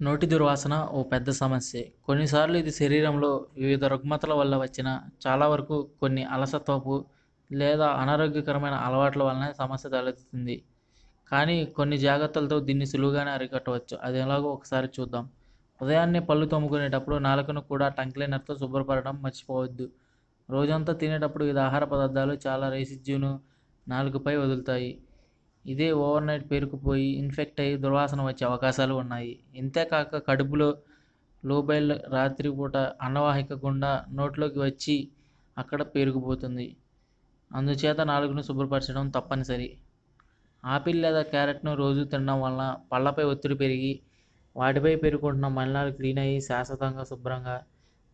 నోటి దుర్వాసన ఓ పెద్ద సమస్యే. కొన్నిసార్లు ఇది శరీరంలో వివిధ రుగ్మతల వల్ల వచ్చిన చాలా వరకు కొన్ని అలసత్వపు లేదా అనారోగ్యకరమైన అలవాట్ల వలన సమస్య తలెత్తుతుంది. కానీ కొన్ని జాగ్రత్తలతో దీన్ని సులువుగానే అరికట్టవచ్చు. అది ఎలాగో ఒకసారి చూద్దాం. ఉదయాన్నే పళ్ళు తోముకునేటప్పుడు నాలుకను కూడా టంగ్ క్లీనర్తో శుభ్రపడడం మర్చిపోవద్దు. రోజంతా తినేటప్పుడు వివిధ ఆహార పదార్థాలు చాలా రెసిడ్యూను నాలుకపై వదులుతాయి. ఇదే ఓవర్ నైట్ పేరుకుపోయి ఇన్ఫెక్ట్ అయ్యి దుర్వాసన వచ్చే అవకాశాలు ఉన్నాయి. ఇంతేకాక కడుపులో లోబైల్ రాత్రిపూట అన్నవాహిక గుండా నోట్లోకి వచ్చి అక్కడ పేరుకుపోతుంది. అందుచేత నాలుగును శుభ్రపరచడం తప్పనిసరి. ఆపిల్ లేదా క్యారెట్ను రోజు తినడం వలన పళ్ళపై ఒత్తిడి పెరిగి వాటిపై పేరుకుంటున్న మలినాలు క్లీన్ అయ్యి శాశ్వతంగా శుభ్రంగా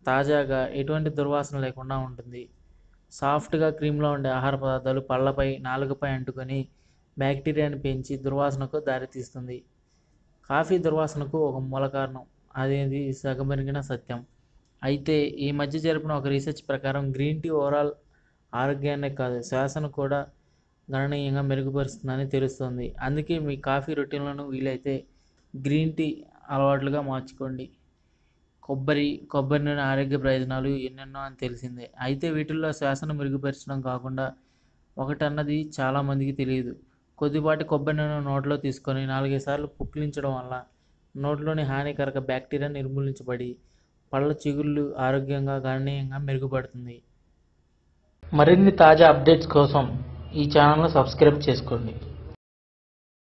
తాజాగా ఎటువంటి దుర్వాసన లేకుండా ఉంటుంది. సాఫ్ట్గా క్రీమ్లో ఉండే ఆహార పదార్థాలు పళ్ళపై నాలుకపై అంటుకొని బ్యాక్టీరియాని పెంచి దుర్వాసనకు దారితీస్తుంది. కాఫీ దుర్వాసనకు ఒక మూల కారణం. అనేది సగమెరిగిన సత్యం. అయితే ఈ మధ్య జరిపిన ఒక రీసెర్చ్ ప్రకారం గ్రీన్ టీ ఓవరాల్ ఆరోగ్యాన్ని కాదు శ్వాసను కూడా గణనీయంగా మెరుగుపరుస్తుందని తెలుస్తుంది. అందుకే మీ కాఫీ రొటీన్లను వీలైతే గ్రీన్ టీ అలవాట్లుగా మార్చుకోండి. కొబ్బరి కొబ్బరి నూనె ఆరోగ్య ప్రయోజనాలు ఎన్నెన్నో అని తెలిసిందే. అయితే వీటిల్లో శ్వాసను మెరుగుపరచడం కాకుండా ఒకటన్నది చాలామందికి తెలియదు. కొద్దిపాటి కొబ్బరి నూనె నోట్లో తీసుకొని నాలుగైదు సార్లు పుక్కిలించడం వల్ల నోట్లోని హానికరక బ్యాక్టీరియా నిర్మూలించబడి పళ్ళ చిగుళ్ళు ఆరోగ్యంగా గణనీయంగా మెరుగుపడుతుంది. మరిన్ని తాజా అప్డేట్స్ కోసం ఈ ఛానల్ను సబ్స్క్రైబ్ చేసుకోండి.